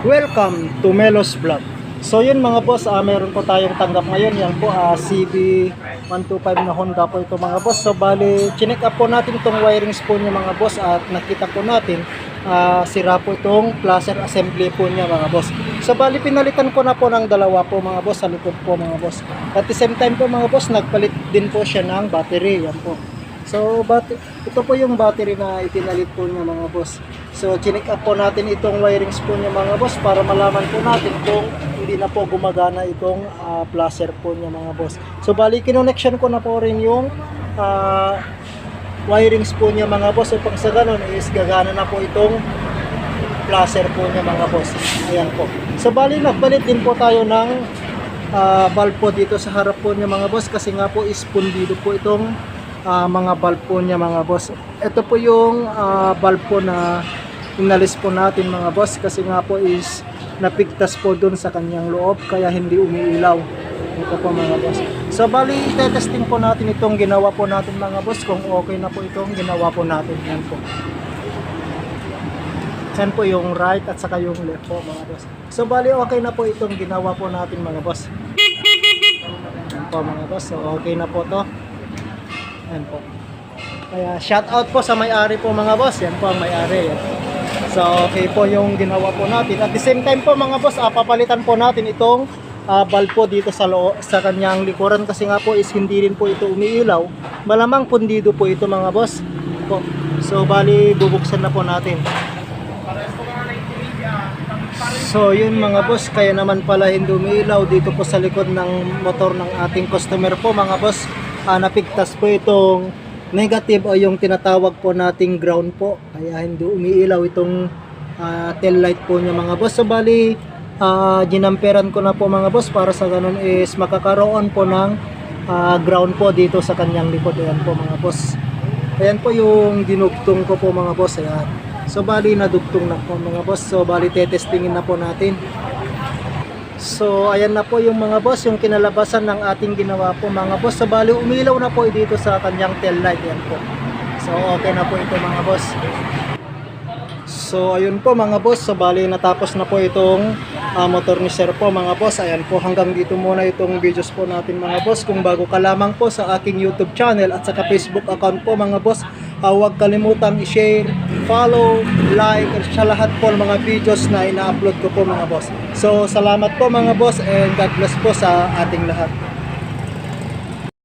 Welcome to Melos Vlog. So yun mga boss, ah, meron po tayong tanggap ngayon. Yan po, ah, CB125 na Honda po ito mga boss. So bali, chinek up po natin itong wirings po niya mga boss at nakita po natin ah, sira po itong placer assembly po niya mga boss. So bali, pinalitan ko na po ng dalawa po mga boss sa likod po mga boss. At the same time po mga boss, nagpalit din po siya ng battery. Yan po. So, ito po yung battery na itinalit po niya mga boss. So, chinik up po natin itong wirings po niya mga boss para malaman po natin kung hindi na po gumagana itong ah, placer po niya mga boss. So, bali, kinonection ko na po rin yung ah, wirings po niya mga boss. So, pag sa ganun is gagana na po itong placer po niya mga boss. Ayan po. So, bali, nagpalit din po tayo ng ah, valve po dito sa harap po niya mga boss kasi nga po is pundido po itong ah, mga valve po niya mga boss. Ito po yung ah, valve po na inalis po natin mga boss kasi nga po is napigtas po dun sa kanyang loob kaya hindi umiilaw. Ito po mga boss. So bali, testing po natin itong ginawa po natin mga boss kung okay na po itong ginawa po natin. Yan po. Yan po yung right at saka yung left po mga boss. So bali okay na po itong ginawa po natin mga boss. Yan po mga boss. So okay na po to. Yan po. Kaya shout out po sa may-ari po mga boss. Yan po ang may-ari. So okay po yung ginawa po natin. At the same time po mga boss, ah, papalitan po natin itong ah, valve po dito sa loo, sa kanyang likuran kasi nga po is hindi rin po ito umiilaw. Malamang pundido po ito mga boss. Po. So bali bubuksan na po natin. So yun mga boss, kaya naman pala hindi umiilaw dito po sa likod ng motor ng ating customer po mga boss. Ah, napigtas po itong negative o yung tinatawag po nating ground po. Kaya hindi umiilaw itong ah, tail light po niya mga boss. So bali, ah, ginamperan ko na po mga boss para sa ganun is makakaroon po ng ah, ground po dito sa kanyang likod. Ayan po mga boss. Ayan po yung dinugtong ko po mga boss. Ayan. So bali nadugtong na po mga boss. So bali tetestingin na po natin. So ayan na po yung mga boss, yung kinalabasan ng ating ginawa po mga boss. So bali umilaw na po dito sa kanyang tail light yan po. So okay na po ito mga boss. So ayun po mga boss, so bali natapos na po itong ah, motor ni Sir po mga boss. Ayan po hanggang dito muna itong videos po natin mga boss. Kung bago ka lamang po sa aking YouTube channel at saka Facebook account po mga boss, ah, huwag kalimutang i-share, follow, like, at sa lahat po ng mga videos na ina-upload ko po mga boss. So salamat po mga boss and God bless po sa ating lahat.